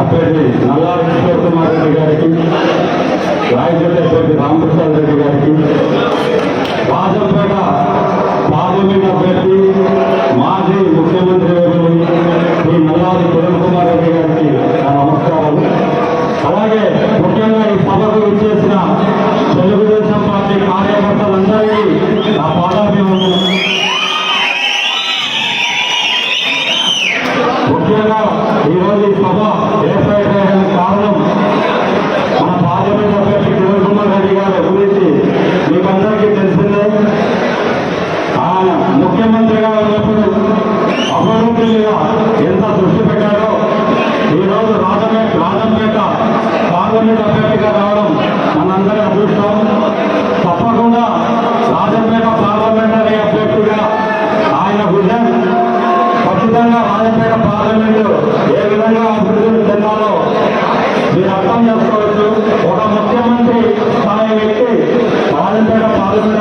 అభ్యర్థి నల్లా విశ్వకుమార్ రెడ్డి గారికి రాయచోట అభ్యర్థి రామప్రసాద్ రెడ్డి గారికి రాజంపేట పార్లమెంట్ అభ్యర్థి రాజంపేట పార్లమెంట్ అభ్యర్థిగా రావడం మనందరి అదృష్టం. తప్పకుండా రాజంపేట పార్లమెంటరీ అభ్యర్థిగా ఆయన విజయం ఖచ్చితంగా రాజంపేట పార్లమెంటు ఏ విధంగా అభివృద్ధి చెందాలో మీరు అర్థం చేసుకోవచ్చు. ఒక ముఖ్యమంత్రి స్థాయి వ్యక్తి రాజంపేట పార్లమెంట్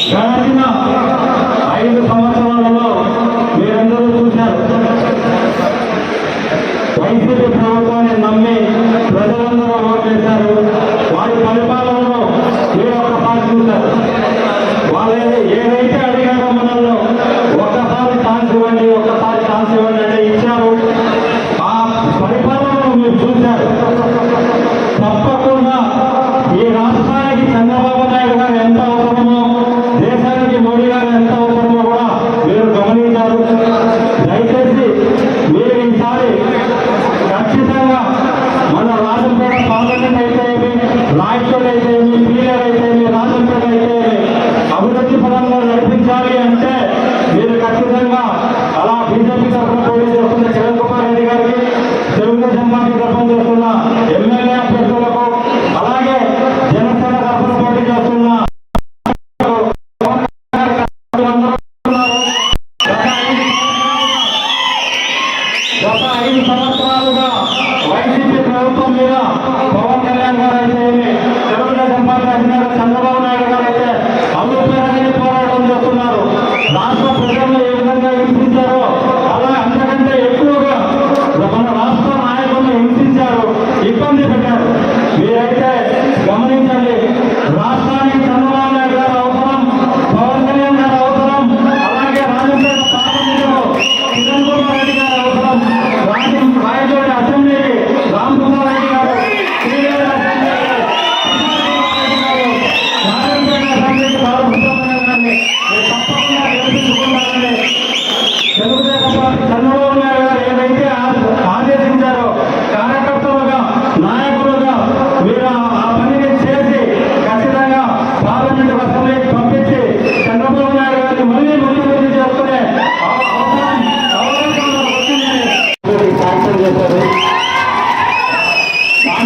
సాగిన ప్రజల్లో నడిపించాలి అంటే మీరు ఖచ్చితంగా అలా బీజేపీ తరఫున పోటీ చేస్తున్న కిరణ్ కుమార్ రెడ్డి గారికి తెలుగుదేశం పార్టీ తరఫున చేస్తున్న ఎమ్మెల్యే అభ్యర్థులకు అలాగే జనసేన తరఫున పోటీ చేస్తున్న గత ఐదు సంవత్సరాలుగా వైసీపీ ప్రభుత్వం మీద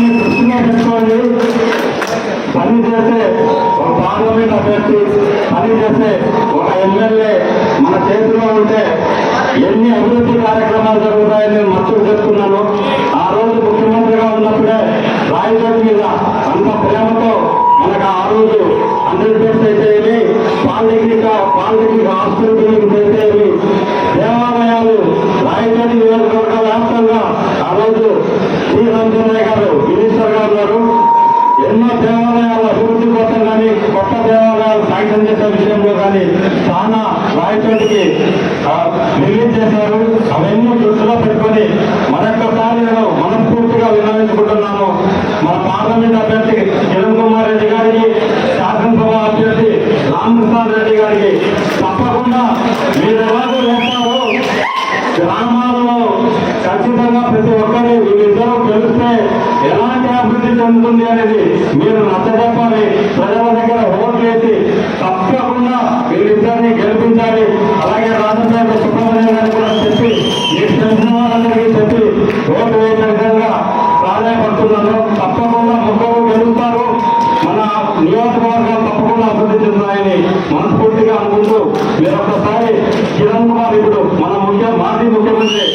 విషయాన్ని దృష్టిలో పెట్టుకోండి పని చేసే ఒక పార్లమెంట్ అభ్యర్థి పని చేసే ఒక ఎమ్మెల్యే మన చేతిలో ఉంటే ఎన్ని అభివృద్ధి కార్యక్రమాలు జరుగుతాయని నేను మర్చిపోయి ఆ రోజు ముఖ్యమంత్రిగా ఉన్నప్పుడే రాయగడ్ అంత ప్రేమతో మనకు ఆ రోజు హండ్రెడ్ బెడ్స్ అయితే పాలిటెక్నిక్ పాలిటెక్నిక్ హాస్పిటల్ ఖచ్చితంగా ప్రతి ఒక్కరు వీళ్ళిద్దరూ కలిస్తే ఎలాంటి అభివృద్ధి చెందుతుంది అనేది మీరు నచ్చజెప్పాలి. ప్రజల దగ్గర ఓట్లు వేసి తప్పకుండా వీళ్ళిద్దరిని గెలిపించాలి. అలాగే రాజశేఖర సుబ్రహ్మణ్యం గారు కూడా చెప్పి మీకు తెలిసిన వాళ్ళందరికీ చెప్పి ఓటు వేసే విధంగా ప్రాధాన్యపడుతున్నాను తప్పకుండా ముగ్గురు గెలుస్తారు. మన నియోజకవర్గాలు తప్పకుండా అభివృద్ధి చెందుతాయని మనస్ఫూర్తిగా అనుకుంటూ మీరు ఒకసారి కిరణ్ కుమార్ ఇప్పుడు మన ముఖ్య మాజీ ముఖ్యమంత్రి